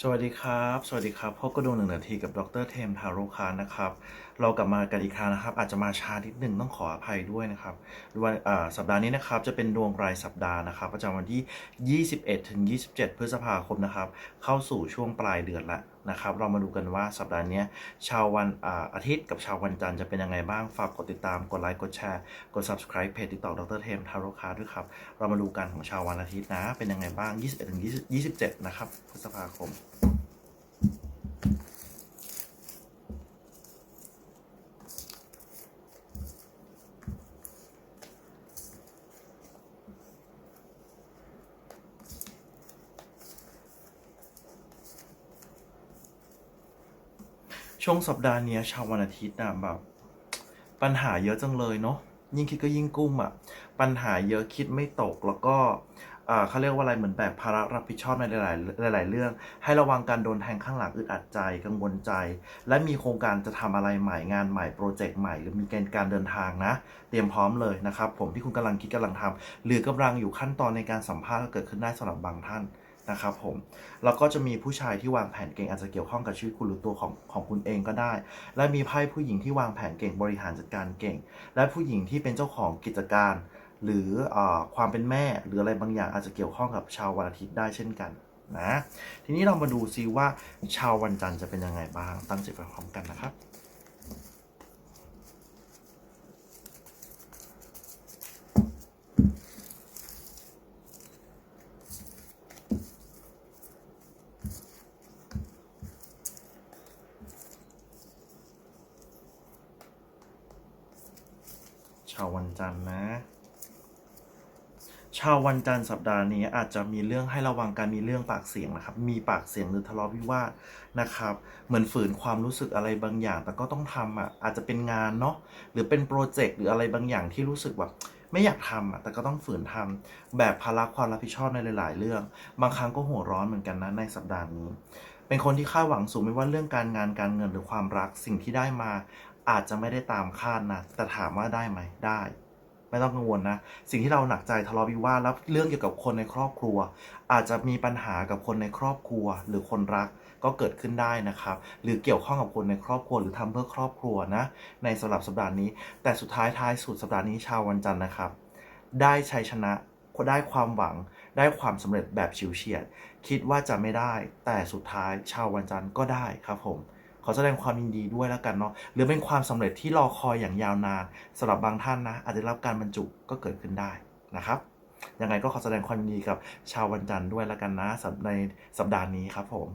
สวัสดีครับ สวัสดีครับพบกับดวงหนึ่งนาทีกับดรเทมทาโรคานนะครับ เรากลับมากันอีกครั้งนะครับ อาจจะมาช้านิดหนึ่งต้องขออภัยด้วยนะครับวันอาสัปดาห์นี้นะครับจะเป็นดวงรายสัปดาห์นะครับประจำวันที่ 21 ถึง 27 พฤษภาคมนะครับ เข้าสู่ช่วงปลายเดือนละ นะครับ เรามาดูกันว่าสัปดาห์นี้ชาววันอาอาทิตย์กับชาววันจันทร์จะเป็นยังไงบ้าง ฝากกดติดตาม กดไลค์ กดแชร์ กด subscribe เพจติดต่อดรเทมทาโรคาด้วยครับ เรามาดูกันของชาววันอาทิตย์นะ เป็นยังไงบ้าง 21ถึง27 นะครับ พฤษภาคม ช่วงสัปดาห์เนี้ยชาววันอาทิตย์นะแบบ ปัญหาเยอะจังเลยเนาะยิ่งคิดก็ยิ่งกุ้มอะ่ะปัญหาเยอะคิดไม่ตกแล้วก็อ่าเขาเรียกว่าอะไรเหมือนแบกภาระรับผิดชอบในหลาย ๆ หลาย ๆ เรื่อง ให้ระวังการโดนแทงข้างหลังอึดอัดใจกังวลใจ และมีโครงการจะทำอะไรใหม่งานใหม่โปรเจกต์ใหม่ หรือมีกณฑ์การเดินทางนะ เตรียมพร้อมเลยนะครับ ผมที่คุณกำลังคิดกำลังทำหรือกำลังอยู่ขั้นตอนในการสัมภาษณ์ก็เกิดขึ้นได้สำหรับบางท่าน นะครับผม แล้วก็จะมีผู้ชายที่วางแผนเก่งอาจจะเกี่ยวข้องกับชีวิตคุณหรือตัวของของคุณเองก็ได้ และมีไพ่ผู้หญิงที่วางแผนเก่งบริหารจัดการเก่ง และผู้หญิงที่เป็นเจ้าของกิจการ หรืออความเป็นแม่หรืออะไรบางอย่างอาจจะเกี่ยวข้องกับชาววันอาทิตย์ได้เช่นกันนะทีนี้เรามาดูซิว่าชาววันจันทร์จะเป็นยังไงบ้างตั้งใจไปพร้อมกันนะครับ ชาววันจันทร์นะ ชาววันจันทร์สัปดาห์นี้อาจจะมีเรื่องให้ระวังการมีเรื่องปากเสียงนะครับ มีปากเสียงหรือทะเลาะวิวาทนะครับ เหมือนฝืนความรู้สึกอะไรบางอย่าง แต่ก็ต้องทำอะ อาจจะเป็นงานเนาะ หรือเป็นโปรเจกต์หรืออะไรบางอย่างที่รู้สึกแบบไม่อยากทำอะแต่ก็ต้องฝืนทำแบบภาระความรับผิดชอบในหลาย ๆ เรื่อง บางครั้งก็หัวร้อนเหมือนกันนะในสัปดาห์นี้ เป็นคนที่คาดหวังสูงไม่ว่าเรื่องการงานการเงินหรือความรักสิ่งที่ได้มา อาจจะไม่ได้ตามคาดนะ แต่ถามว่าได้ไหมได้ ไม่ต้องกังวลนะ สิ่งที่เราหนักใจทะเลาะวิวาทแล้วเรื่องเกี่ยวกับคนในครอบครัว อาจจะมีปัญหากับคนในครอบครัว หรือคนรักก็เกิดขึ้นได้นะครับ หรือเกี่ยวข้องกับคนในครอบครัวหรือทำเพื่อครอบครัวนะ ในสำหรับสัปดาห์นี้ แต่สุดท้ายท้ายสุดสัปดาห์นี้ชาววันจันทร์นะครับ ได้ชัยชนะได้ความหวัง ได้ความสำเร็จแบบฉิวเฉียด คิดว่าจะไม่ได้ แต่สุดท้ายชาววันจันทร์ก็ได้ครับผม ขอแสดงความยินดีด้วยแล้วกันเนาะหรือเป็นความสำเร็จที่รอคอยอย่างยาวนานสำหรับบางท่านนะอาจจะรับการบรรจุก็เกิดขึ้นได้นะครับยังไงก็ขอแสดงความยินดีกับชาววันจันทร์ด้วยแล้วกันนะสำในสัปดาห์นี้ครับผม